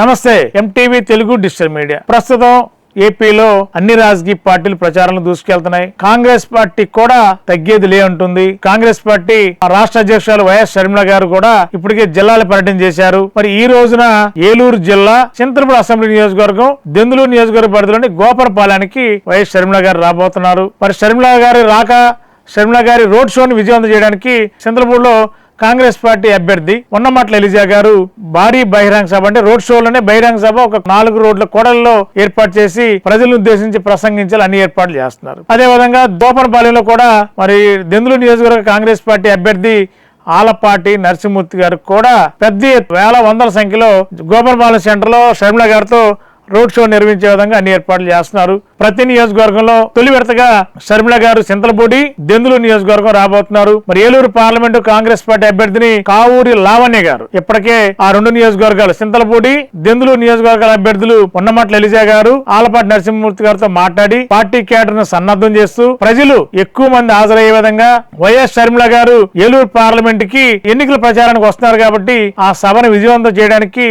నమస్తే MTV Telugu digital media. ప్రస్తుతం ఏపీలో అన్ని రాజకీయ పార్టీలు ప్రచారంలో దూసుకెళ్తున్నాయి. కాంగ్రెస్ పార్టీ కూడా తగ్గేది లే ఉంటుంది కాంగ్రెస్ పార్టీ రాష్ట్ర అధ్యక్షురాలు వైఎస్ షర్మిల గారు కూడా ఇప్పటికే జిల్లాలు పర్యటన చేశారు. మరి ఈ రోజున ఏలూరు జిల్లా చింతలపూడి అసెంబ్లీ నియోజకవర్గం దెందులూరు నియోజకవర్గ పరిధిలోని గోపరపాలెనికి వైఎస్ షర్మిల గారు రాబోతున్నారు. మరి షర్మిల గారి రాక షర్మిల గారి రోడ్ షోని విజయవంతం చేయడానికి చింతలపూడిలో కాంగ్రెస్ పార్టీ అభ్యర్థి ఉన్నమట్ల ఎలిజా గారు భారీ బహిరంగ సభ అంటే రోడ్ షోలోనే బహిరంగ సభ ఒక నాలుగు రోడ్ల కోడల్లో ఏర్పాటు చేసి ప్రజలను ఉద్దేశించి ప్రసంగించాలి అన్ని ఏర్పాట్లు చేస్తున్నారు. అదే విధంగా దోపనపాలెంలో కూడా మరి దెందులు నియోజకవర్గ కాంగ్రెస్ పార్టీ అభ్యర్థి ఆలపాటి నరసింహమూర్తి గారు కూడా పెద్ద వేల వందల సంఖ్యలో గోపనపాలెం సెంటర్లో షర్మిల గారితో రోడ్ షో నిర్వహించే విధంగా అన్ని ఏర్పాట్లు చేస్తున్నారు. ప్రతి నియోజకవర్గంలో తొలి విడతగా షర్మిల గారు చింతలపూడి దెందులు నియోజకవర్గం రాబోతున్నారు. మరి ఏలూరు పార్లమెంటు కాంగ్రెస్ పార్టీ అభ్యర్థిని కావూరి లావణ్య గారు. ఇప్పటికే ఆ రెండు నియోజకవర్గాలు చింతలపూడి దెందులు నియోజకవర్గాల అభ్యర్థులు ఉన్నమట్ల ఎలిజా గారు ఆలపాటి నరసింహమూర్తి గారితో మాట్లాడి పార్టీ కేడర్ను సన్నద్ధం చేస్తూ ప్రజలు ఎక్కువ మంది హాజరయ్యే విధంగా వైఎస్ షర్మిల గారు ఏలూరు పార్లమెంట్కి ఎన్నికల ప్రచారానికి వస్తున్నారు కాబట్టి ఆ సభను విజయవంతం చేయడానికి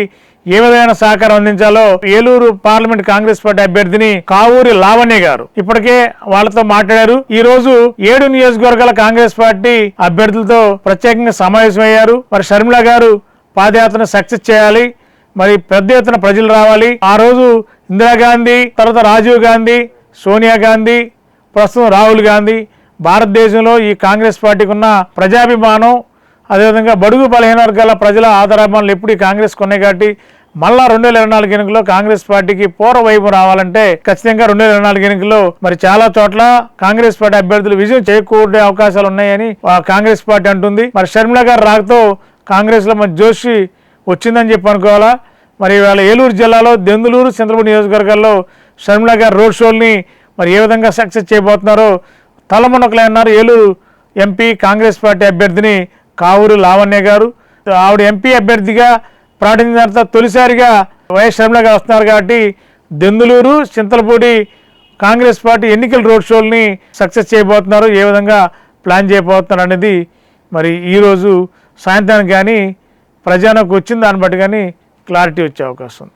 ఏ విధమైన సహకారం అందించాలో ఏలూరు పార్లమెంట్ కాంగ్రెస్ పార్టీ అభ్యర్థిని కావూరి లావణ్య గారు. ఇప్పటికే వాళ్ళతో మాట్లాడారు. ఈ రోజు ఏడు నియోజకవర్గాల కాంగ్రెస్ పార్టీ అభ్యర్థులతో ప్రత్యేకంగా సమావేశమయ్యారు. మరి షర్మిల గారు పాదయాత్రను సక్సెస్ చేయాలి. మరి పెద్ద ఎత్తున ప్రజలు రావాలి. ఆ రోజు ఇందిరాగాంధీ తర్వాత రాజీవ్ గాంధీ సోనియా గాంధీ ప్రస్తుతం రాహుల్ గాంధీ. భారతదేశంలో ఈ కాంగ్రెస్ పార్టీకి ఉన్న ప్రజాభిమానం అదేవిధంగా బడుగు బలహీన వర్గాల ప్రజల ఆధారాభిమానులు ఎప్పుడు కాంగ్రెస్ కొన్నాయి కాబట్టి మళ్ళా రెండు వేల ఇరవై నాలుగు ఎన్నికల్లో కాంగ్రెస్ పార్టీకి పూర్వ వైపు రావాలంటే ఖచ్చితంగా రెండు వేల ఇరవై నాలుగు ఎన్నికల్లో మరి చాలా చోట్ల కాంగ్రెస్ పార్టీ అభ్యర్థులు విజయం చేయకూడే అవకాశాలు ఉన్నాయని కాంగ్రెస్ పార్టీ అంటుంది. మరి షర్మిల గారు రాకతో కాంగ్రెస్లో మరి జోషి వచ్చిందని చెప్పి అనుకోవాలా? మరి ఇవాళ ఏలూరు జిల్లాలో దెందులూరు చంద్రపూడి నియోజకవర్గాల్లో షర్మిల గారు రోడ్ షోల్ని మరి ఏ విధంగా సక్సెస్ చేయబోతున్నారో తలమునకలే అన్నారు ఏలూరు ఎంపీ కాంగ్రెస్ పార్టీ అభ్యర్థిని కావూరు లావణ్య గారు ఆవిడ ఎంపీ అభ్యర్థిగా ప్రకటించిన తర్వాత తొలిసారిగా వైఎస్ షర్మిల గారు వస్తున్నారు కాబట్టి దెందులూరు చింతలపూడి కాంగ్రెస్ పార్టీ ఎన్నికల రోడ్ షోల్ని సక్సెస్ చేయబోతున్నారు ఏ విధంగా ప్లాన్ చేయబోతున్నారు అనేది మరి ఈరోజు సాయంత్రానికి కానీ ప్రజానికి వచ్చిన దాన్ని బట్టి కానీ క్లారిటీ వచ్చే అవకాశం ఉంది.